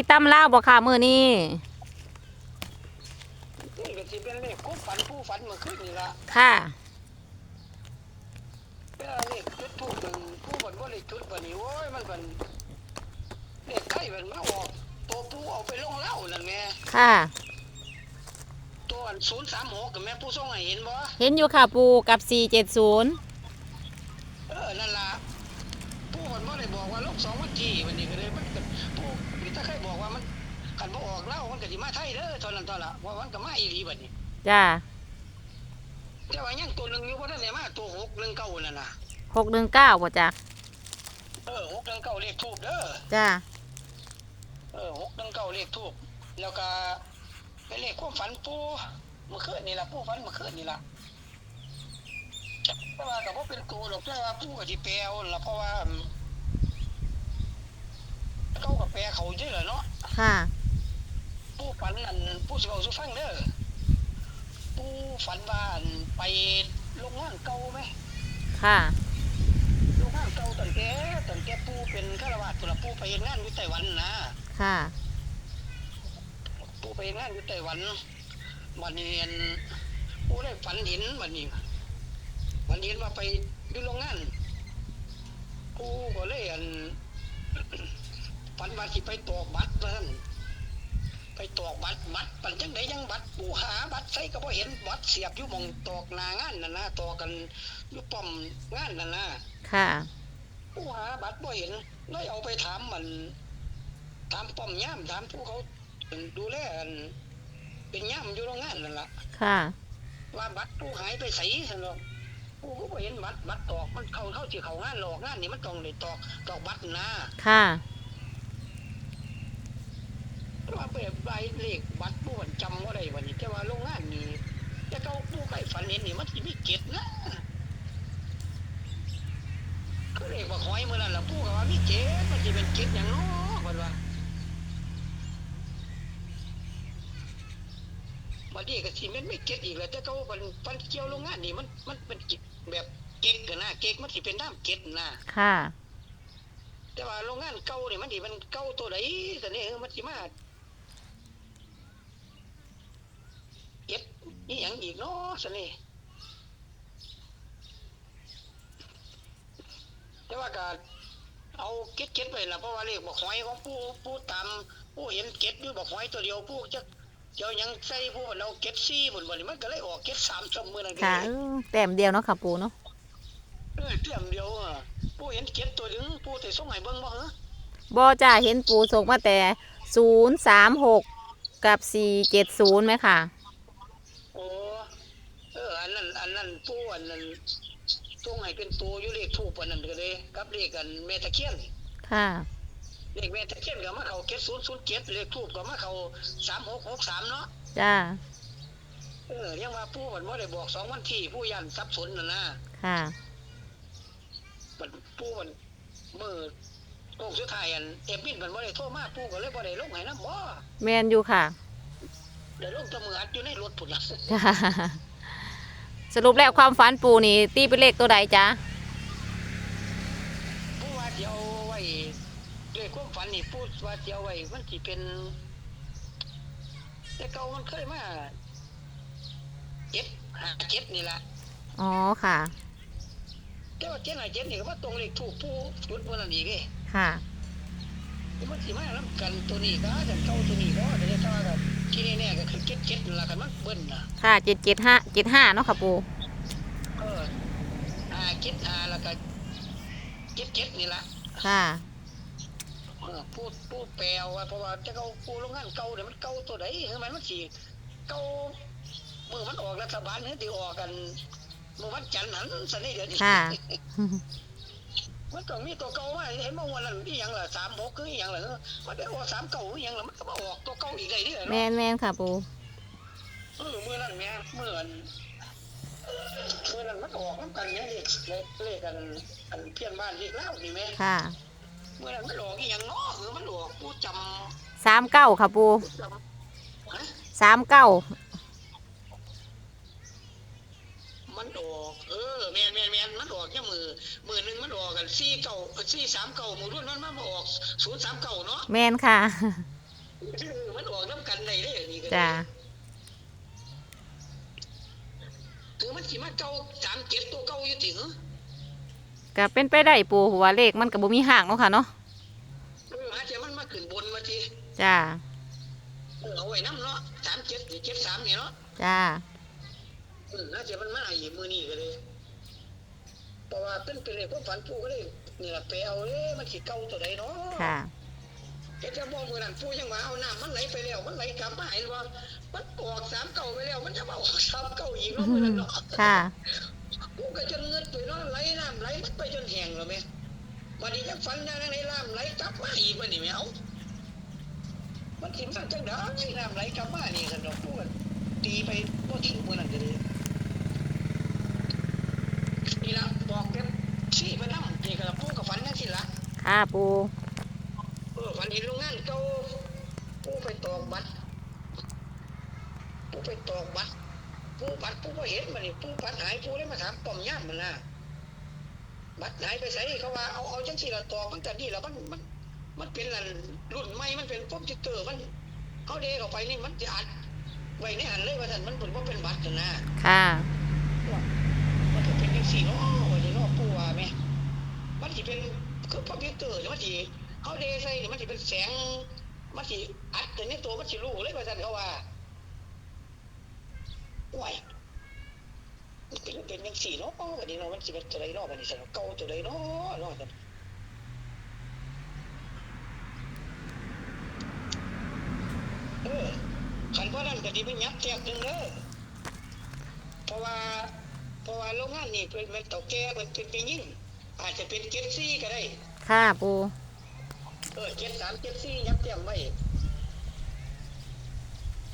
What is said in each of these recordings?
มีตำลาวบ่ค่ะมือนี้นี่ก็สิเป็นเลขผู้ฝันผู้ฝันเมื่อคืนนี่ละค่ะเป็นเลขจุดทูบหนึ่งผู้ฝันว่าเลขจุดวันนี้โอ้ยมันเป็นเลขไข่มันมาออกตัวผู้เอาไปลงเล้านั่นแม่ค่ะตัวศูนย์สามหกกับแม่ผู้ส่งให้เห็นบ่เห็นอยู่ค่ะปูกับ470เออนั่นล่ะผู้ฝันว่า ได้บอกว่าลงสองวันที่วันนี้ก็เลยมันก็ผู้มีถ้าใครบอกว่ามันขันบ่ออกเหล้ามันก็สิมาไทยเด้อตอนนั้นตอนละว่ามันก็มาอีหลีบัดนี้จ้าแต่ว่ายังตัวหนึงอยู่บ่ทันได้มาตัวหกหนึ่งเก้านั่นน่ะ619บ่จ้ะเออหกหนึ่งเก้าเลขทูบเด้อจ้าเออหกหนึ่งเก้าเลขทูบแล้วก็เป็นเลขความฝันปูเมื่อคืนนี่ละปูฝันเมื่อคืนนี่ละแต่ว่ากับว่าเป็นตัวหรอกแต่ว่าปูกับที่แปลเอาละเพราะว่าอืมเขากับ แปลเขาเยอะเลยเนาะค่ะปูฝันนั่นปูสิเอาสุฟังเด้อปูฝันว่าอั่นไปโรงงานเก่าไหมค่ะโรงงานเก่าตั้งแต่ตั้งแต่ปูเป็นข้าราชการละปูไปเฮ็ดงานอยู่ไต้หวันนะค่ะปูไปงานอยู่ไต้หวันวันนี้อันปูได้ฝันเห็นวันนี้ฝันเห็นว่าไปอยู่โรงงานปูก็เลยอัน ฝันว่าสิไปตอกบัตรว่าซั่นไปตอกบัตรบัตรปันจังไดยังบัตรปูหาบัตรใส่ก็บ่เห็นบัตรเสียบอยู่หมองตอกหนางานนั่นนะตอกกันอยู่ป้อมงานนั่นนะค่ะผู้หาบัตรบ่เห็นเลยเอาไปถามมันถามป้อมย่ามถามผู้เขาดูแลอันเป็นย่ามอยู่โรงงานนั่นล่ะค่ะ ว่าบัตรผู้หายไปใส่ซั่นเนาะผู้ก็บ่เห็นบัตรบัตรตอกมันเข้าเข้าสิเข้างานหลอกงานนี่มันต้องได้ตอกตอกบัตรนะค่ะ ว่า ไปใบเลขบัตรผู้มันจำบ่ได้วันนี้แต่ว่าโรงงานนี่แต่เขาผู้ใครฝันเห็นนี่มันสิมีเกตนะก็เลขว่าหอยมื้อนั้นล่ะผู้ก็ว่ามีเกตมันสิเป็นเกตหยังเนาะเพิ่นว่าบางทีก็สิแมันไม่เก็ตอีกแล้วแต่เขามันฟันเกี่ยวโรงงานนี่มันมันเป็นกิแบบเก๊กกันนะเก๊กมันสิเป็นน้ำเก๊กนะค่ะ แต่ว่าโรงงานเก่านี่มันสิมันเก่าตัวใดแต่นี่มันสิมา เก็บนี่หยังอีกเนาะสนี่แต่ว่าก็เอาเก็ตเก็ตไปละเพราะว่าเลขบอกหอยของผู้ผู้ตามผู้เห็นเก็ตอยู่บอกหอยตัวเดียวผู้จะเจ้าหยังใส่ผู้มันเอาเก็ตซี่บนบนมันก็เลยออกเก็ตสามชมมือนั่นก็ค่ะเลยเออแต้มเดียวเนาะค่ะปูเนาะเออเตรียมเดียวอะผู้เห็นเก็ตตัวหนึงผู้แต่ส่งให้เบิ่งบ่เหรอบ่จ้าเห็นปูส่งมาแต่036กับ470ไหมค่ะโอ้เอออันนั้นอันนั้นผู้อันนั้นส่งให้เป็นตัวอยู่เลขทูปอันนั้นก็เลยกับเลขกันแม่ตะเคียนค่ะเลขแม่ตะเคียนก็มาเข้าเก็ตศูนย์ศูนย์เจ็ดเลขทูปก็มาเข้าสามหกหกสามเนาะจ้าเออยังว่าผู้มันบ่ได้บอกสองวันที่ผู้ยันสับสนน่ะนะค่ะมันผู้มันมือโลกสุดท้ายอันเอฟบินมันบ่ได้โทรมาผู้ก็เลยบ่ได้ลงให้นำบ่แมนอยู่ค่ะได้ลงแตะมืออัดอยู่ในรถพุ่นล่ะจ้า สรุปแล้วความฝันปูนี่ ตีเป็นเลขตัวใดจ้าผู้ว่าสิเอาไว้ด้วยความฝันนี่ผู้ว่าสิเอาไว้มันสิเป็นแต่เก่ามันเคยมาเจ็ดหาเจ็ดนี่ล่ะอ๋อค่ะ แต่ว่าเจ็ดหาเจ็ดนี่ก็ว่าตรงเลขถูกผู้จุดวันนั้นอีกเด้ค่ะ มันสิมานํกันตัวนี้ก็กันเก่าตัวนี้ก็แต่ถ้าว่าก็ ที่แน่ๆก็คือเจ็ดเจ็ดนั่นล่ะกันมันเบิ้ลน่ะค่ะเจ็ดเจ็ดห้าเจ็ดห้าเนาะค่ะปูเออหาเจ็ดหาแล้วก็เจ็ดเจ็ดนี่ล่ะค่ะเออพูดพูดแปลว่าเพราะว่าจะเก่าปูโรงงานเก่าเนี่ยมันเก่าตัวใดทำไมมันสิเก่ามือมันออกรัฐบาลเนี่ยที่ออกกันมือวันจันทร์หันสนิทเดี๋ยวนี้ค่ะ มันต้องมีตัวเก่ามาเห็นเมื่อวันนั้นอีหยังล่ะสามหกคืออีหยังล่ะมันได้ออกสามเก่าอีหยังล่ะมันก็มาออกตัวเก่าอีกได้เรื่อยแมเนาะนแมนค่ะปูเออมื่อนั้นแม่เมื่ออันเมื่อนั้นมันออกน้ำกันเนี่ยเลขเลขเลขกันอันเพี้ยนบ้านเลขเล่านี่แม่ค่ะเมื่อนั้นมันออกอีหยังเนาะเออมันออกผู้จสามเก้าค่ะปูำจำฮะสามเก้า มันออก เออแมนแมนแมนมันออกแค่มือมือหนึ่งมันออกกันสี่เก้าสี่สามเก้ามือรุ่นนั้นมันมาออกศูนย์สามเก้าเนาะแมนค่ะเออมันออกน้ำกันได้ได้อย่างนี้ก็จ้าคือมันสิมาเก่าสามเจ็ดตัวเก่าอยู่ถึงก็เป็นไปได้ปูเพราะว่าเลขมันก็บ่มีห่างเนาะค่ะเนาะเอออาจจะมันมาขึ้นบนมาทีจ้าเออเอาไว้น้ำเนาะสามเจ็ดเจ็ดสามนี่เนาะจ้าเอออาจจะมันมาอีกมือนี่ก็เลยเพราะว่าเป็นเป็นเลยพวกฝันปูก็เลยนี่แหละไปเอาเลยมันสิเก่าตัวใดเนาะค่ะแกจะบอกมือนั้นปูยังว่าเอาน้ำมันไหลไปแล้วมันไหลกลับมาเห็นว่ามันออกสามเก่าไปแล้ว มันจะมาออกสามเก่าอีกเนาะมือนั้นเนาะค่ะปูก็จนเงินไปเนาะไหลน้ำไหลไปจนแห้งแล้วแม่วันนี้ยังฝันยังไงน้ำไหลกลับมาอีกวันนี้ไม่เอามันสิมาจังไดน้ำไหลกลับมานี่กันดอกปูก็ตีไปบ่ทิ้งมือนั้นก็เลย นี่ละบอกแกชี้ไปน้ำนี่ก็ปูกับฝันนั่นสิละค่ะปูเออฝันเห็นโรงงานเก่าปูไปตอกบัตรปูไปตอกบัตรปูบัตรปูก็เห็นมันนี่ปูบัตรหายปูได้มาถามป้อมย่ามมันนะบัตรหายไปใส่เขาว่าเอาเอาจังสี่ละตอกมันแต่นี่ละมันมันมันเป็นอันรุ่นใหม่มันเป็นคอมพิวเตอร์มันเขาเดเข้าไปนี่มันจะอัดไว้ในหันเลยว่าท่านมันเป็นว่าเป็นบัตรน่ะนะค่ะ มันจะเป็นจังสี่เนาะวันนี้เนาะปูว่าไหมมันจะเป็นคือคอมพิวเตอร์มันจะเขาเดใส่เนี่ยมันจะเป็นแสง มันสิอัดแต่ในตัวมันสิรู้เลยว่าท่านเขาว่าไหวมันเป็นเป็นยังสี่เนาะวันนี้เนาะมันสิเป็นตัวใดเนาะวันนี้สันเก่าตัวใดเนาะเนาะท่านเออขันพราะนั้นก็ดีไปยับแจกหนึ่งเด้อเพราะว่า ราะว่าโรงงานนี่เป็นเป็นเต่าแก่เป็นเป็นปียิ่งอาจจะเป็นเจ็ดซี่ก็ได้ ค่ะปูเออเจ็ดสามเจ็ดสี่ยับเตรียมไว้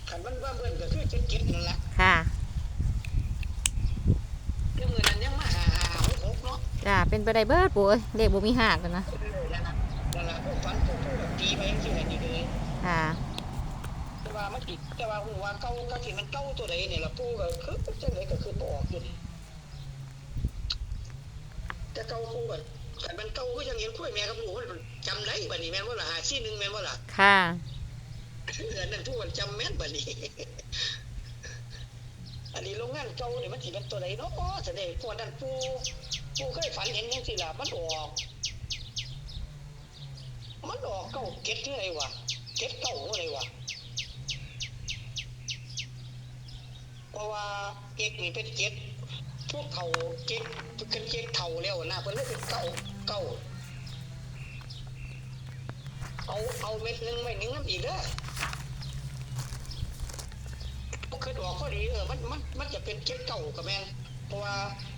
ขันมันว่าเบิ่นก็คือเจ็ดเจ็ดนั่นแหละค่ะเรื่องมือนั้นยังมาหาหาหกหกเนาะจ้า เป็นไปได้เบิดปูเอ้ยเลขบ่มีห่างกันนะ เออนั่นน่ะนั่นแหละพวกฟันพวกพวกแบบตีไปยังสิเห็นอยู่เลยค่ะ แต่ว่ามันติดแต่ว่าหัวเก่าก็ที่มันเก่าตัวใดเนี่ยละปูก็คือจังไดก็คือบ่ออกอยู่นี่ แต่เก่าปูก็แต่มันเก่าก็ยังเห็นคุยแม่กับลูกมันจำได้บัดนี้แม่นว่าล่ะหาซี่หนึงแม่นว่าล่ะค่ะเออนั่นทุกคนจำแม่นบัดนี้ อันนี้โรงงานเก่าเนี่ยมันสิเป็นตัวไหนเนาะแสดงตัวนั้นปูปูเคยฝันเห็นยังสิล่ะมันออก มันออกเก้าเก็ดที่ไหนวะเก็ดเก้าอะไรวะเพราะว่าเอกนี่เป็นเก็ด พวกเขาเก็ดเป็นเก็ดเท่าแล้วนะเพิ่นเลยเป็นเก้าเก้าเอาเอาเม็ดหนึงไว้หนึงน้ำอีกเด้อบ่เคยออกพอดีเออมันมันมันจะเป็นเก็ดเก่ากับแม่นเพราะว่า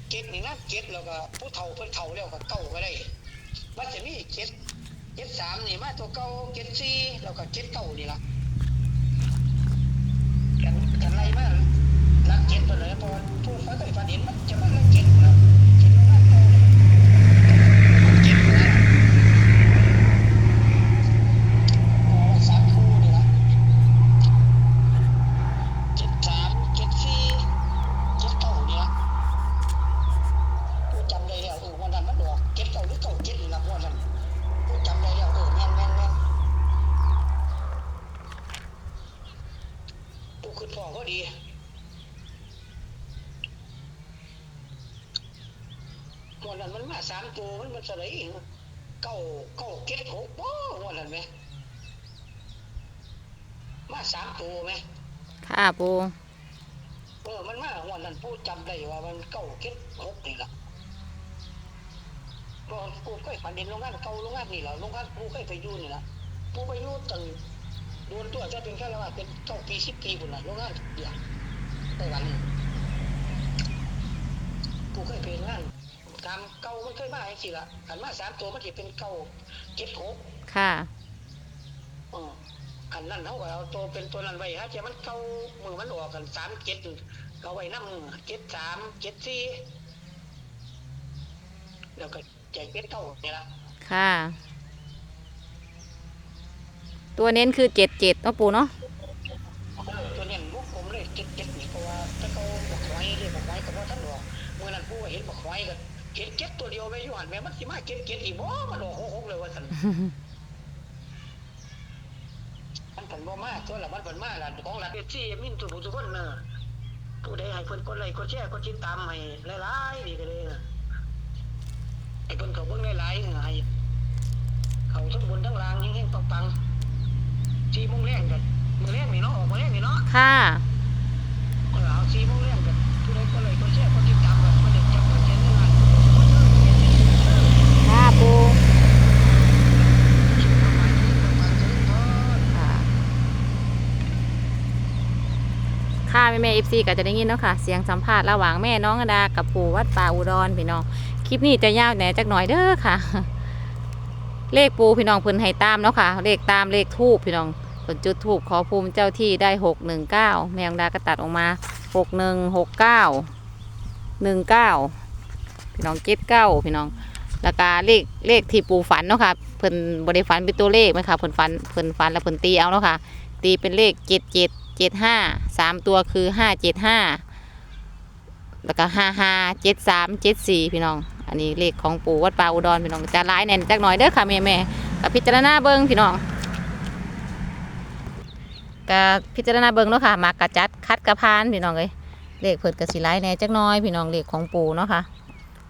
เก็ดนี่นะเก็ดแล้วก็ผู้เฒ่าเพิ่นเฒ่าแล้วก็เก่าก็ได้ มันจะมีเก็ดเก็ดสามนี่มาตัวเก่าเก็ดสี่แล้วก็เก็ดเก่านี่ล่ะกันกันไล่มาก เจ็ดตัวเลยเพราะว่าผู้ฟ้าเคยฝันเห็นมันจะมาลักเจ็ดนะเก็ดมาเก่าเนี่ยมันเก็ดนะอ๋อสามคู่นี่ล่ะ เจ็ดสามเจ็ดสี่เจ็ดเก้าเนี่ยกูจำได้แล้วเออวันนั้นมันออกเจ็ดเก้าหรือเก้าเจ็ดนี่ละวันนั้นกูจำได้แล้วเออแม่นแม่นแม่นกูคือพ่อก็ดี วันนั้นมันมาสามตัวมันมันสลายอีกเก้าเก้าเจ็ดหกป้อวันนั้นไหมมาสามตัวไหมค่ะปูเออมันมาหัวนั้นผู้จำได้ว่ามันเก้าเก็ดหกนี่ล่ะก็กูเคยฝันเห็นโรงงานเก่าโรงงานนี่แหละโรงงานกูเคยไปอยู่นี่ล่ะกูไปอยู่ตั้งโดนตัวจะเป็นแค่ละว่าเป็นเก้าปีสิบปีพุ่นน่ะโรงงานเดียวไต้หวันกูเคยไปงาน ตามเก่ามันเคยมาอย่างสิล่ะขันมาสามตัวมันจะเป็นเก้าเจ็ดหกค่ะอ๋ออันนั้นเขาก็เอาตัวเป็นตัวนั้นไว้ฮะเจ้ามันเก่ามือมันออกกันสามเจ็ดเขาไว้น้ำเจ็ดสามเจ็ดสี่แล้วก็ใจเป็ดเก้าเนี่ยละค่ะ ตัวเน้นคือเจ็ดเจ็ดเนาะปูเนาะเออตัวเนี้บุกผมเลยเจ็ดเจ็ดนี่เพราะว่าถ้าเขาบอกไว้เรียกบอกไว้ก็บ่ท่านออกเมื่อนั้นผู้ว่าเห็นบอกไว้ก็ เจ็ดเจ็ดตัวเดียวไปอยู่หันแม่มันสิมาเจ็ดเจ็ดอีกบ่มันออกหกหกเลยว่าท่านมันกันบ่มากตัวละมันเพิ่นมาละของละเอซี่มินทุกผู้ทุกคนเนอะผู้ใดให้เพิ่นกดไลค์กดแชร์กดติดตามให้หลายๆนี่ก็เลยนะให้เพิ่นเขาเบิ่งหลายๆให้เขาทั้งบนทั้งล่างเฮงๆปังๆสี่โมงแรงกันมื้อแรงนี่เนาะออกมื้อแรงนี่เนาะค่ะเอาล่ะเอาสี่โมงแรงกันผู้ใดกดไลค์กดแชร์กดติดตามกันบ่ได้จับบ่เห็นงาน ค่ะปู คิดประมาณนี้ประมาณนี้พอ ค่ะ เอฟซีก็จะได้ยินเนาะค่ะ เสียงสัมภาษณ์ระหว่างแม่น้องอดากับปู่วัดป่าอุดรพี่น้อง คลิปนี้จะยาวแหนจักหน่อยเด้อค่ะ เลขปูพี่น้องเพิ่นให้ตามเนาะค่ะ เลขตามเลขทูบพี่น้องเพิ่นจุดทูบขอภูมิเจ้าที่ได้หกหนึ่งเก้าแม่องดาก็ตัดออกมาหกหนึ่งหกเก้าหนึ่งเก้าพี่น้องเจ็ดเก้าพี่น้องแล้วก็เลขเลขที่ปูฝันเนาะค่ะเพิ่นบริฝันเป็นตัวเลขไหมคะเพิ่นฝันเพิ่นฝันแล้วเพิ่นตีเอาเนาะค่ะตีเป็นเลขเจ็ดเจ็ด เจ็ดห้าสามตัวคือห้าเจ็ดห้าแล้วก็ห้าห้าเจ็ดสามเจ็ดสี่พี่น้อง อันนี้เลขของปู่วัดป่าอุดรพี่น้องจะร้ายแน่นจักหน่อยเด้อค่ะแม่แม่กับพิจารณาเบิ้งพี่น้องกับพิจารณาเบิ้งเนาะค่ะมากระจัดคัดกระพานพี่น้องเลยเลขเพิ่นกระสีร้ายแน่จักหน้อยพี่น้องเลขของปู่เนาะค่ะ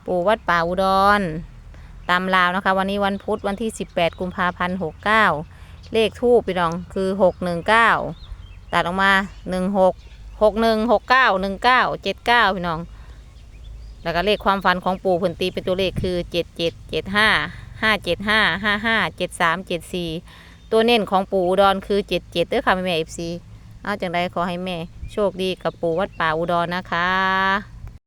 ปู่วัดป่าอุดรตามลาวนะคะ วันนี้วันพุธวันที่ 18 กุมภาพันธ์69 เลขทูปพี่น้องคือ 619 ตัดออกมา16 61 69 19 79พี่น้อง แล้วก็เลขความฝันของปู่เพิ่นตีเป็นตัวเลขคือ77 75 575 55 73 74ตัวเน้นของปู่อุดรคือ77เด้อค่ะแม่เอฟซีเอาจังไดขอให้แม่ โชคดีกับปู่วัดป่าอุดรนะคะ